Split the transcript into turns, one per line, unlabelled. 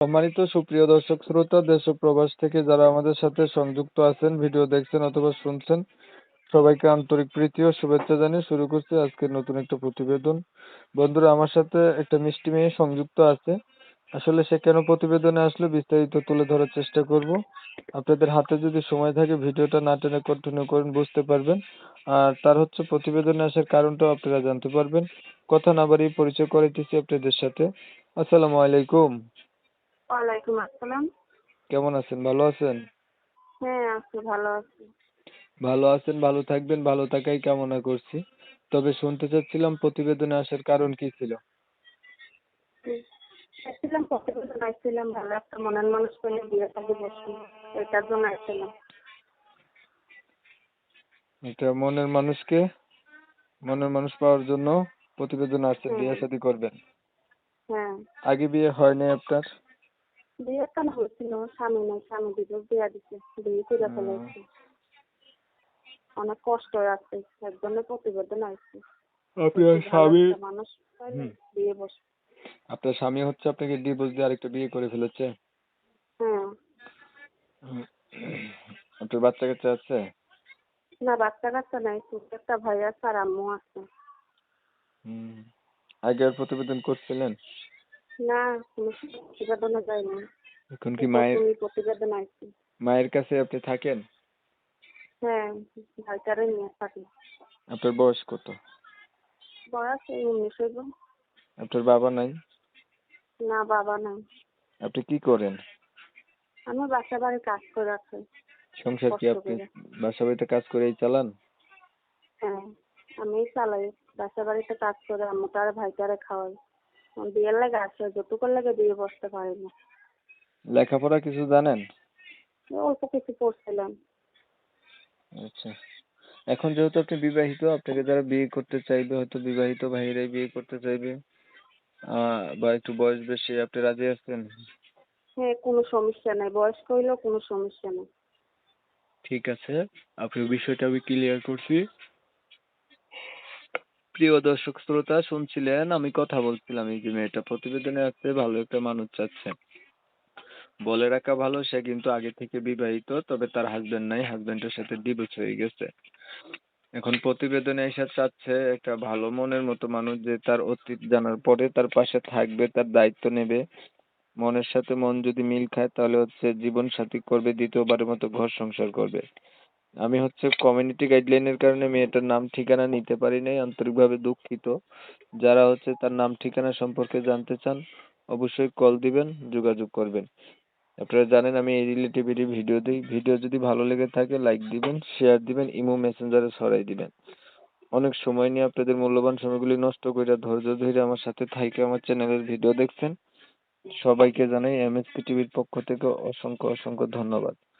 সম্মানিত সুপ্রিয় দর্শক শ্রোতা দেশ ও প্রবাস থেকে যারা আমাদের সাথে সংযুক্ত আছেন, ভিডিও দেখছেন অথবা শুনছেন, সবাইকে আন্তরিক প্রীতি ও শুভেচ্ছা জানিয়ে শুরু করছি আজকের নতুন একটা প্রতিবেদন। বন্ধুরা, আমার সাথে একটা মিষ্টি মেয়ে সংযুক্ত আছে। আসলে সে কেন প্রতিবেদনে আসলে বিস্তারিত তুলে ধরার চেষ্টা করব। আপনাদের হাতে যদি সময় থাকে, ভিডিওটা না টেনে কন্টিনিউ করেন, বুঝতে পারবেন। আর তার হচ্ছে প্রতিবেদনে আসার কারণটাও আপনারা জানতে পারবেন। কথা না বাড়িয়ে পরিচয় করাইতেছি আপনাদের সাথে। আসসালামু আলাইকুম।
ওয়ালাইকুম আসসালাম।
কেমন আছেন? ভালো আছেন?
হ্যাঁ আছি ভালো আছি।
ভালো আছেন ভালো থাকবেন ভালো থাকাই কামনা করছি। তবে শুনতে চাচ্ছিলাম প্রতিবেদনে আসার কারণ কি ছিল?
আসছিলাম প্রতিবেদন আসছিলাম ভালো একটা মনের মানুষ পেলে বিয়ে শাদী বসছি এটার জন্য আসছিলাম।
এটা মনের মানুষকে মনের মানুষ পাওয়ার জন্য প্রতিবেদন আসছে বিয়ে শাদী করবেন।
হ্যাঁ।
আগে বিয়ে হয়নি আপনার?
বিয়ে তো না হয়েছিল? স্বামী নাই স্বামী বিয়ে দিছে বিয়ে করে অনেক কষ্ট আছে প্রতিবেদন আসছে
আপনার স্বামী
মানুষ বিয়ে বস।
আপনার স্বামী হচ্ছে আপনাকে ডিভোর্স দিয়ে আরেকটা বিয়ে করে ফেলেছে?
হ্যাঁ।
আপনার বাচ্চা কাচ্চা আছে?
না বাচ্চা কাচ্চা নাই ছোট একটা ভাই আছে আর আম্মু আছে।
হুম। আগে প্রতিবেদন করছিলেন?
না কোনো প্রতিবেদনে যায়নি।
এখন কি মায়ের
প্রতিবেদন আসছে
মায়ের কাছে আপনি থাকেন?
হ্যাঁ ভাইটারে নিয়ে থাকি।
আপনার বয়স কত?
বয়স এই উনিশ হইব।
আপনার বাবা নাই?
না বাবা নাই।
আপনি কি করেন?
আমি বাসা বাড়ি কাজ করে আছি।
সংসার কি আপনি। বাসা বাড়িতে কাজ করেই চালান?
হ্যাঁ আমি চালাই। বাসা বাড়িতে কাজ করে আম্মুটারে ভাইটারে খাওয়াই। বিয়ের লাগে আছে যতক্ষণ লাগে বিয়ে বসতে পারি না।
লেখাপড়া কিছু জানেন?
অল্প কিছু পড়ছিলাম।
আচ্ছা। এখন যেহেতু আপনি বিবাহিত আপনাকে যারা বিয়ে করতে চাইবে হয়তো বিবাহিত ভাইরাই বিয়ে করতে চাইবে বা একটু বয়স বেশি আপনি রাজি আছেন?
হ্যাঁ কোনো সমস্যা নাই। বয়স্ক হইলেও কোনো সমস্যা নেই।
ঠিক আছে আপনার বিষয়টা আমি ক্লিয়ার করছি। প্রিয় দর্শক শ্রোতা, শুনছিলেন আমি কথা বলছিলাম, এই যে মেয়েটা প্রতিবেদনে আছে, ভালো একটা মানুষ চাচ্ছে। বলে রাখা ভালো, সে কিন্তু আগে থেকে বিবাহিত, তবে তার হাজবেন্ড নাই হাজবেন্ডের সাথে ডিভোর্স হয়ে গেছে। এখন প্রতিবেদনে এসে চাচ্ছে একটা ভালো মনের মতো মানুষ যে তার অতীত জানার পরে তার পাশে থাকবে, তার দায়িত্ব নেবে। মনের সাথে মন যদি মিল খায়, তাহলে হচ্ছে জীবন সাথী করবে, দ্বিতীয়বারের মতো ঘর সংসার করবে। আমি হচ্ছে কমিউনিটি গাইডলাইনের কারণে মেয়েটার নাম ঠিকানা নিতে পারি নাই, আন্তরিকভাবে দুঃখিত। যারা হচ্ছে তার নাম ঠিকানা সম্পর্কে জানতে চান, অবশ্যই কল দিবেন, যোগাযোগ করবেন। আপনারা জানেন আমি এই রিলেটিভেরই ভিডিও দিই। ভিডিও যদি ভালো লেগে থাকে লাইক দিবেন শেয়ার দিবেন, ইমো মেসেঞ্জারে ছড়াই দিবেন। অনেক সময় নিয়ে আপনাদের মূল্যবান সময়গুলি নষ্ট করে ধৈর্য ধরে আমার সাথে থাইকে আমার চ্যানেলের ভিডিও দেখছেন। সবাইকে জানাই এমএসপি টিভির পক্ষ থেকে অসংখ্য অসংখ্য ধন্যবাদ।